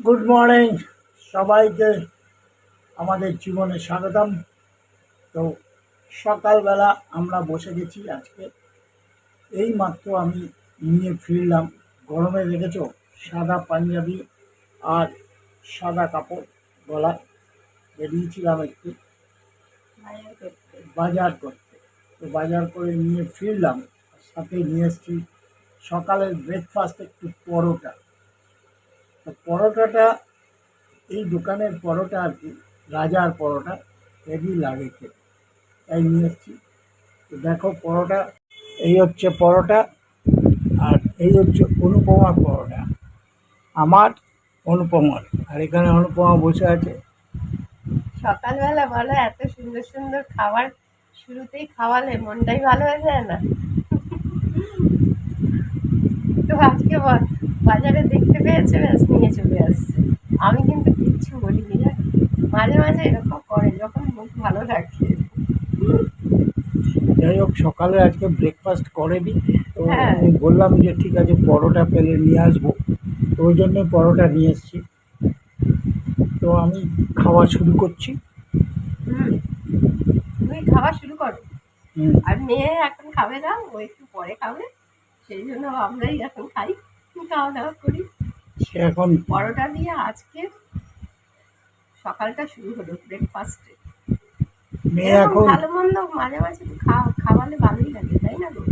Good morning সবাইকে আমাদের জীবনে স্বাগতম। তো সকালবেলা আমরা বসে গেছি আজকে। এই মাত্র আমি নিয়ে ফিরলাম। গরমে রেখেছ সাদা পাঞ্জাবি আর সাদা কাপড় গলায় বেরিয়েছিলাম একটু। বাজার করতে। তো বাজার করে নিয়ে ফিরলাম, সাথে নিয়ে এসেছি সকালের ব্রেকফাস্ট একটু পরোটা। তো পরোটাটা, এই দোকানের পরোটা আর কি, রাজার পরোটা, হেভি লাগে খেতে। তাই নিয়ে এসেছি। তো দেখো পরোটা, এই হচ্ছে পরোটা, আর এই হচ্ছে অনুপমা পরোটা। আমার অনুপমার। আর এখানে অনুপমা বসে আছে। সকালবেলা বলো, এত সুন্দর সুন্দর খাবার শুরুতেই খাওয়ালে মনটাই ভালো হয়ে যায় না? তো আজকে বাজারে দেখতে পেয়েছে ব্যাস নিয়ে চলে আসছে। আমি কিন্তু কিচ্ছু বলিনি জানো। মাঝে মাঝে এরকম করে যখন মুখ ভালো থাকে যাই হোক সকালে আজকে ব্রেকফাস্ট করেনি। তো হ্যাঁ। আমি বললাম যে ঠিক আছে পরোটা পেলে নিয়ে আসব। তো ওই জন্য পরোটা নিয়ে এসেছি। তো আমি খাওয়া শুরু করছি। হুম। তুমি খাওয়া শুরু করো। আর মেয়ে এখন খাবে না ও একটু পরে খাবে। সেই জন্য আমরাই এখন খাই। খাওয়া দাওয়া করি। এখন পরোটা দিয়ে আজকে সকালটা শুরু হলো ব্রেকফাস্টে ভালো মন্দ মাঝে মাঝে খাওয়ালে ভালোই লাগে তাই না গো?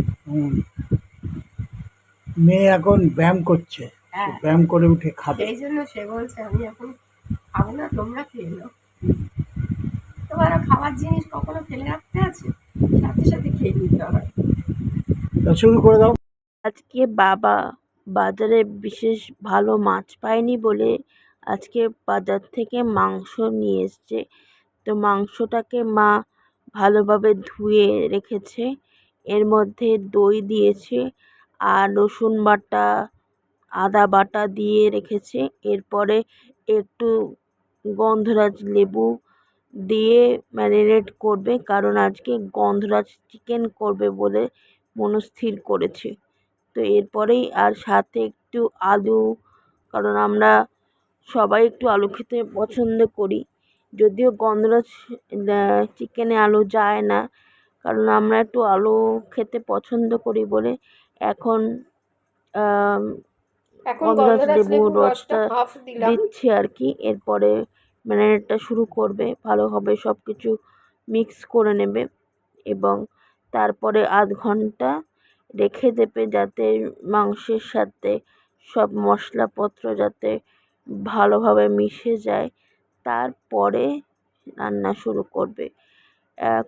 মেয়ে এখন ব্যায়াম করছে হ্যাঁ। ব্যায়াম করে উঠে খাবে। সেই জন্য সে বলছে আমি এখন খাব না তোমরা খেয়ে নাও। তোমার খাবার জিনিস কখনো ফেলে রাখতে আছে? সাথে সাথে খেয়ে নিতে হয়। তো শুরু করে দাও। আজকে বাবা বাজারে বিশেষ ভালো মাছ পায়নি বলে আজকে বাজার থেকে মাংস নিয়ে এসছে। তো মাংসটাকে মা ভালোভাবে ধুয়ে রেখেছে। এর মধ্যে দই দিয়েছে আর রসুন বাটা, আদা বাটা দিয়ে রেখেছে। এরপরে একটু গন্ধরাজ লেবু দিয়ে ম্যারিনেট করবে কারণ আজকে গন্ধরাজ চিকেন করবে বলে মনস্থির করেছে। তো এরপরেই আর সাথে একটু আলু কারণ আমরা সবাই একটু আলু খেতে পছন্দ করি। যদিও গন্ধরাজ চিকেনে আলু যায় না কারণ আমরা একটু আলু খেতে পছন্দ করি বলে এখন গন্ধরাজ গন্ধরাজ লেবু লেবুর রসটা দিচ্ছি আর কি। এরপরে ম্যারিনেটটা শুরু করবে ভালোভাবে সব কিছু মিক্স করে নেবে এবং তারপরে আধ ঘণ্টা রেখে দেবে যাতে মাংসের সাথে সব মশলাপত্র যাতে ভালোভাবে মিশে যায়। তারপরে রান্না শুরু করবে।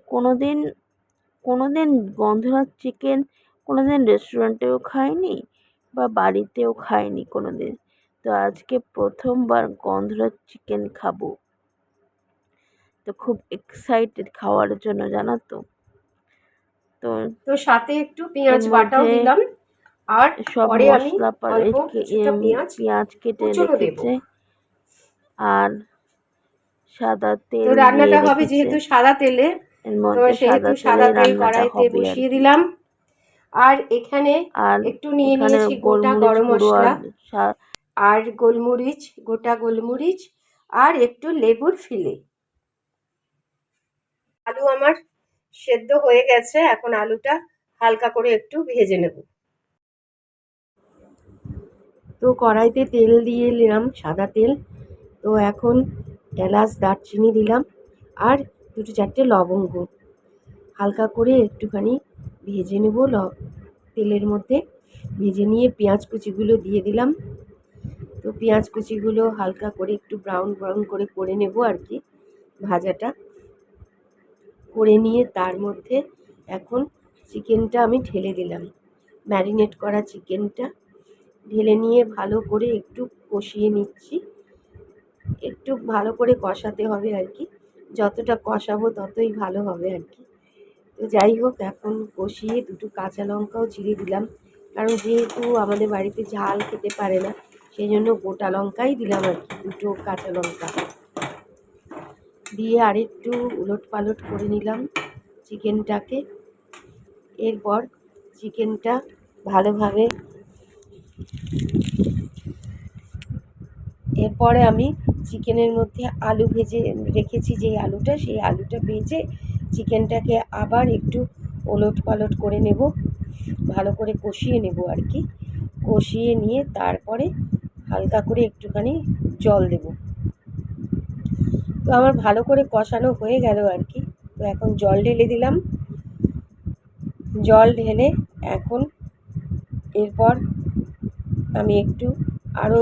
কোনো দিন কোনো দিন গন্ধরাজ চিকেন কোনো দিন রেস্টুরেন্টেও খাইনি বা বাড়িতেও খাইনি কোনো দিন তো আজকে প্রথমবার গন্ধরাজ চিকেন খাব। তো খুব এক্সাইটেড খাওয়ার জন্য, জানো তো? তো তো সাথে একটু পেঁয়াজ বাটাও দিলাম। আর সব মশলা পেঁয়াজ পেঁয়াজ কেটে। রেখেছে। আর সাদা তেল রান্নাটা হবে যেহেতু সাদা তেলে তো সেহেতু সাদা তেল কড়াইতে বসিয়ে দিলাম। আর এখানে একটু নিয়ে নিয়েছি গোটা গরম মশলা। আর গোলমরিচ গোটা গোলমরিচ আর একটু লেবুর ফিলে। আলু আমার সেদ্ধ হয়ে গেছে, এখন আলুটা হালকা করে একটু ভেজে নেব। তো কড়াইতে তেল দিয়ে নিলাম সাদা তেল। তো এখন এলাচ, দারচিনি দিলাম আর দুটো চারটে লবঙ্গ। হালকা করে একটুখানি ভেজে নেব ল, তেলের মধ্যে। ভেজে নিয়ে পেঁয়াজ কুচিগুলো দিয়ে দিলাম। তো পেঁয়াজ কুচিগুলো হালকা করে একটু ব্রাউন ব্রাউন করে করে নেব আর কি ভাজাটা। করে নিয়ে তার মধ্যে এখন চিকেনটা আমি ঢেলে দিলাম। ম্যারিনেট করা চিকেনটা ঢেলে নিয়ে ভালো করে একটু কষিয়ে নিচ্ছি। একটু ভালো করে কষাতে হবে আর কি। যতটা কষাবো ততই ভালো হবে আর কি। তো যাই হোক, এখন কষিয়ে দুটো কাঁচা লঙ্কাও চিড়ে দিলাম। কারণ যেহেতু আমাদের বাড়িতে ঝাল খেতে পারে না, সেই জন্য গোটা লঙ্কাই দিলাম আর কি, দুটো কাঁচা লঙ্কা। দিয়ে আরেকটু উলট পালট করে নিলাম চিকেনটাকে। এরপর চিকেনটা ভালোভাবে এরপরে আমি চিকেনের মধ্যে আলু ভেজে রেখেছি যে আলুটা, সেই আলুটা ভেজে চিকেনটাকে আবার একটু ওলট পালট করে নেব, ভালো করে কষিয়ে নেব আর কি। কষিয়ে নিয়ে তারপরে হালকা করে একটুখানি জল দেব। তো আমার ভালো করে কষানো হয়ে গেল আর কি। তো এখন জল ঢেলে দিলাম। জল ঢেলে এখন এরপর আমি একটু আরও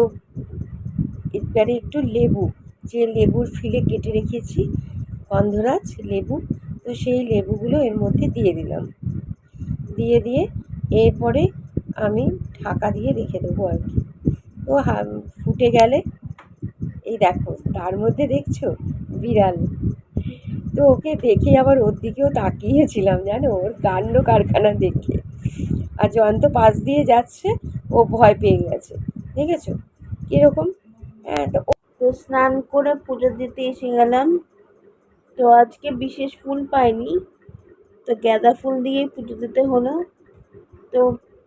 এবারে একটু লেবু, যে লেবুর ফিলে কেটে রেখেছি, গন্ধরাজ লেবু, তো সেই লেবুগুলো এর মধ্যে দিয়ে দিলাম। দিয়ে দিয়ে এরপরে আমি ঢাকা দিয়ে রেখে দেবো আর কি। তো ফুটে গেলে এই দেখো, তার মধ্যে দেখছ? বিড়াল। তো ওকে দেখে আবার ওর দিকেও তাকিয়েছিলাম, জানো? ওর কাণ্ড কারখানা দেখে। আর জয়ন্ত পাশ দিয়ে যাচ্ছে, ও ভয় পেয়ে গেছে। ঠিক আছে কীরকম? হ্যাঁ তো তো স্নান করে পুজো দিতে এসে গেলাম। তো আজকে বিশেষ ফুল পাইনি। তো গাঁদা ফুল দিয়েই পুজো দিতে হলো। তো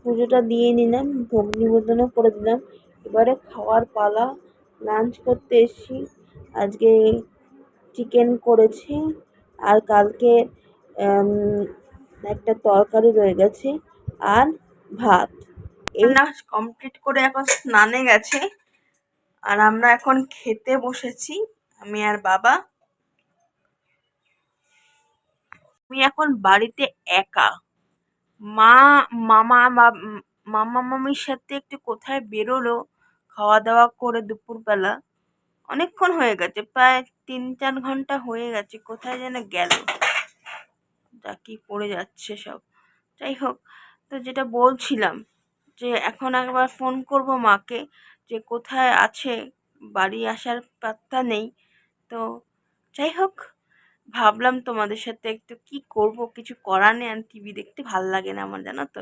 পুজোটা দিয়ে নিলাম, ভোগ নিবেদনও করে দিলাম। এবারে খাওয়ার পালা। লাঞ্চ করতে এসেছি। আজকে চিকেন করেছি আর কালকে একটা তরকারি রয়ে গেছে আর ভাত। এই না কমপ্লিট করে এখন স্নানে গেছে। আর আমরা এখন খেতে বসেছি, আমি আর বাবা। আমি এখন বাড়িতে একা। মা, মামা মামা মামির সাথে একটু কোথায় বেরোলো খাওয়া দাওয়া করে দুপুরবেলা অনেকক্ষণ হয়ে গেছে, প্রায় তিন চার ঘণ্টা হয়ে গেছে, কোথায় যেন গেল। যা কি পড়ে যাচ্ছে সব। যাই হোক, তো যেটা বলছিলাম যে এখন একবার ফোন করব মাকে যে কোথায় আছে, বাড়ি আসার পাত্তা নেই। তো যাই হোক, ভাবলাম তোমাদের সাথে একটু কি করব, কিছু করার নেই। আর টিভি দেখতে ভালো লাগে না আমার, জানো তো?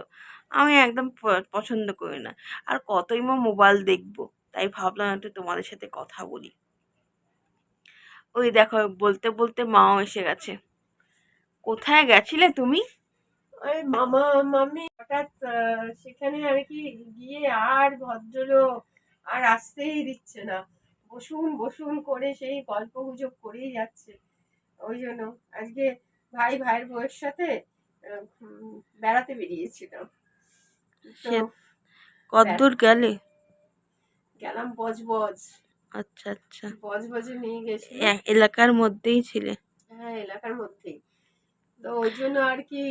আমি একদম পছন্দ করি না। আর কতই মা মোবাইল দেখব, তাই ভাবলাম একটু তোমাদের সাথে কথা বলি। ওই দেখো, বলতে বলতে মাও এসে গেছে। কোথায় গেছিলে তুমি? ওই মামা মামি হঠাৎ সেখানে আর কি গিয়ে আর ভদ্রলোক আর আসতেই দিচ্ছে না। বসুন বসুন করে সেই গল্প গুজব করেই যাচ্ছে। ওই জন্য আজকে ভাই, ভাইয়ের বউয়ের সাথে বেড়াতে বেরিয়েছিলাম। সে- কদ্দূর গেলে? গেলাম বজবজ আচ্ছা আচ্ছা। বজবজে নিয়ে গেছি এলাকার মধ্যেই ছিলে? হ্যাঁ এলাকার মধ্যেই। তো ওই জন্য আর কি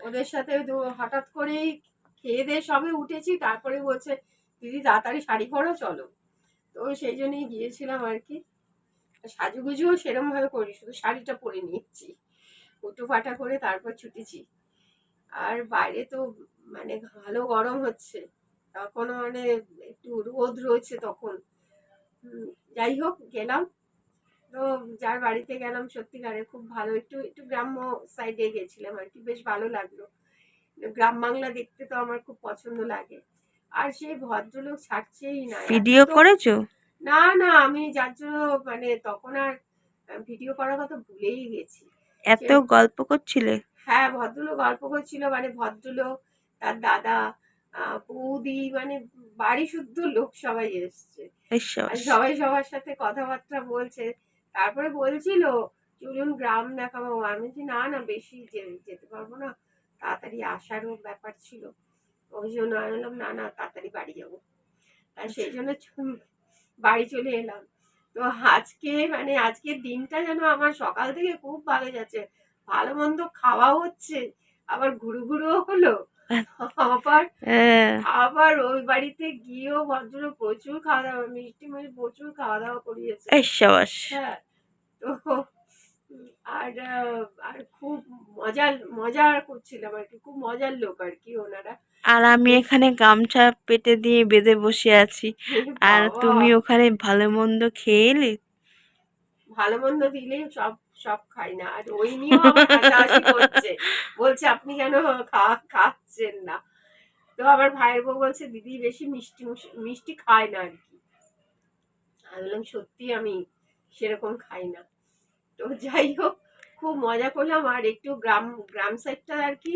ওদের সাথে হঠাৎ করেই খেয়ে দিয়ে সবে উঠেছি। তারপরে বলছে দিদি তাড়াতাড়ি শাড়ি পরো চলো। তো সেই জন্যই গিয়েছিলাম আর কি। সাজুগুজুও সেরম ভাবে করি শুধু শাড়িটা পরে নিচ্ছি উটো ফাটা করে তারপর ছুটেছি। আর বাইরে তো মানে ভালো গরম হচ্ছে। তখনও মানে একটু রোদ রয়েছে তখন। যাই হোক গেলাম। তো যার বাড়িতে গেলাম সত্যিকারে খুব ভালো। একটু একটু গ্রাম্য সাইডে গেছিলাম আর কি বেশ ভালো লাগল। গ্রাম বাংলা দেখতে তো আমার খুব পছন্দ লাগে। আর সেই ভদ্রলোক ছাড়ছেই না। ভিডিও করেছ? না না আমি যার জন্য মানে তখন আর ভিডিও করার কথা ভুলেই গেছি। এত গল্প করছিলে? হ্যাঁ ভদ্রলোক গল্প করছিল মানে ভদ্রলোক তার দাদা বৌদি মানে বাড়ি শুদ্ধ লোক সবাই এসছে। সবাই সবার সাথে কথাবার্তা বলছে। তারপরে বলছিল চলুন গ্রাম দেখাবো। আমি বলছি না না বেশি যেতে পারব না। তাড়াতাড়ি আসারও ব্যাপার ছিল। ওই জন্য আমি বললাম না না তাড়াতাড়ি বাড়ি যাব। আর সেই জন্য বাড়ি চলে এলাম। তো আজকে মানে আজকের দিনটা যেন আমার সকাল থেকে খুব ভালো যাচ্ছে। ভালো মন্দ খাওয়া হচ্ছে আবার ঘুরু ঘুরুও হলো আবার হ্যাঁ। আবার ওই বাড়িতে গিয়েও ভদ্রলোক প্রচুর খাওয়া দাওয়া মিষ্টি মিষ্টি প্রচুর খাওয়া দাওয়া করিয়েছে। হ্যাঁ তো আর আর খুব মজার মজা করছিলাম আর কি খুব মজার লোক আর কি ওনারা। আর আমি এখানে গামছা পেটে দিয়ে বেঁধে বসে আছি। আর তুমি ওখানে ভালো মন্দ খেয়ে এলে? ভালো মন্দ দিলে সব সব খাই না। আর ওই আবার করছে। বলছে, আপনি কেন খাচ্ছেন না? তো আমার ভাইয়ের বউ বলছে, দিদি, বেশি মিষ্টি মিষ্টি খায় না আর কি। বললাম, সত্যি আমি সেরকম খাই না। তো যাই হোক, খুব মজা করলাম। আর একটু গ্রাম গ্রাম সাইডটা আর কি,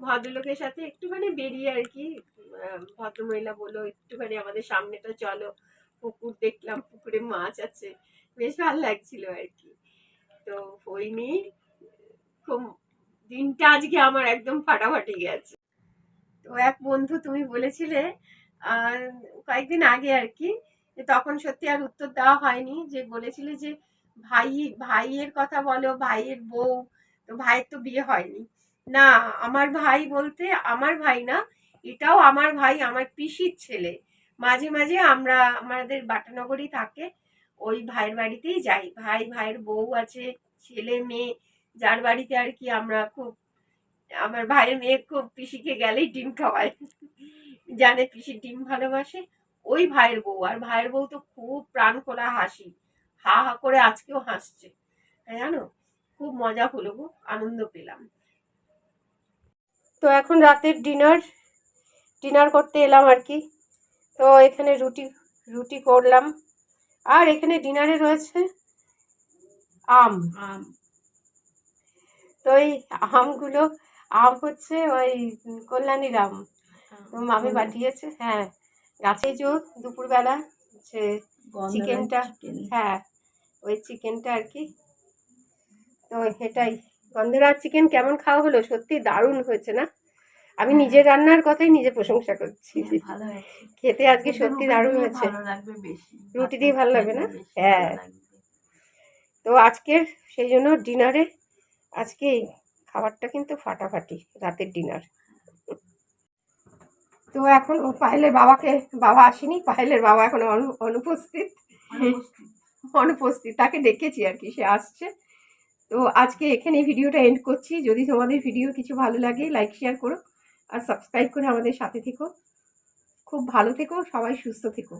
ভদ্রলোকের সাথে একটুখানি বেরিয়ে আর কি ভদ্রমহিলা বলল, একটুখানি আমাদের সামনেটা চলো। পুকুর দেখলাম, পুকুরে মাছ আছে। বেশ ভালো লাগছিল আর কি। তো ওই নিয়ে খুব দিনটা আজকে আমার একদম ফাটাফাটি গেছে। তো এক বন্ধু তুমি বলেছিলে কয়েকদিন আগে আর কি তখন সত্যি আর উত্তর দেওয়া হয়নি, যে বলেছিলে যে ভাই, ভাইয়ের কথা বলো, ভাইয়ের বউ, তো ভাইয়ের তো বিয়ে হয়নি। না, আমার ভাই বলতে আমার ভাই না, এটাও আমার ভাই, আমার পিসির ছেলে। মাঝে মাঝে আমরা, আমাদের বাটানগরই থাকে ওই ভাইয়ের বাড়িতেই যাই। ভাই, ভাইয়ের বউ আছে, ছেলে, মেয়ে, যার বাড়িতে আর কি আমরা খুব, আমার ভাইয়ের মেয়ে খুব পিসিকে গেলেই ডিম খাওয়ায়। জানে পিসির ডিম ভালোবাসে? ওই ভাইয়ের বউ। আর ভাইয়ের বউ তো খুব প্রাণ খোলা হাসি। হা হা করে আজকেও হাসছে। জানো? খুব মজা হলো গো, আনন্দ পেলাম। তো এখন রাতের ডিনার। ডিনার করতে এলাম আর কি। তো এখানে রুটি রুটি করলাম। আর এখানে ডিনারে রয়েছে আম। আম। তো এই আমগুলো আম হচ্ছে ওই কল্যাণীর আম। তো মামি পাঠিয়েছে হ্যাঁ। গাছে যে দুপুরবেলা যে চিকেনটা হ্যাঁ ওই চিকেনটা আর কি। তো এটাই। গন্ধরাজ চিকেন কেমন খাওয়া হলো? সত্যি দারুণ হয়েছে না? আমি নিজের রান্নার কথাই নিজে প্রশংসা করছি। খেতে আজকে সত্যি দারুণ হয়েছে। রুটি দিয়ে ভালো লাগবে না? হ্যাঁ। তো আজকে সেই জন্য ডিনারে আজকে এই খাবারটা কিন্তু ফাটাফাটি রাতের ডিনার। তো এখন ও পায়েলের বাবাকে বাবা আসেনি পায়েলের বাবা এখন অনু- অনুপস্থিত। অনুপস্থিত। তাকে ডেকেছি আর কি সে আসছে। তো আজকে এখানে ভিডিওটা এন্ড করছি। যদি তোমাদের ভিডিও কিছু ভালো লাগে লাইক শেয়ার করো। আর সাবস্ক্রাইব করে আমাদের সাথে থেকো। খুব ভালো থেকো সবাই সুস্থ থেকো।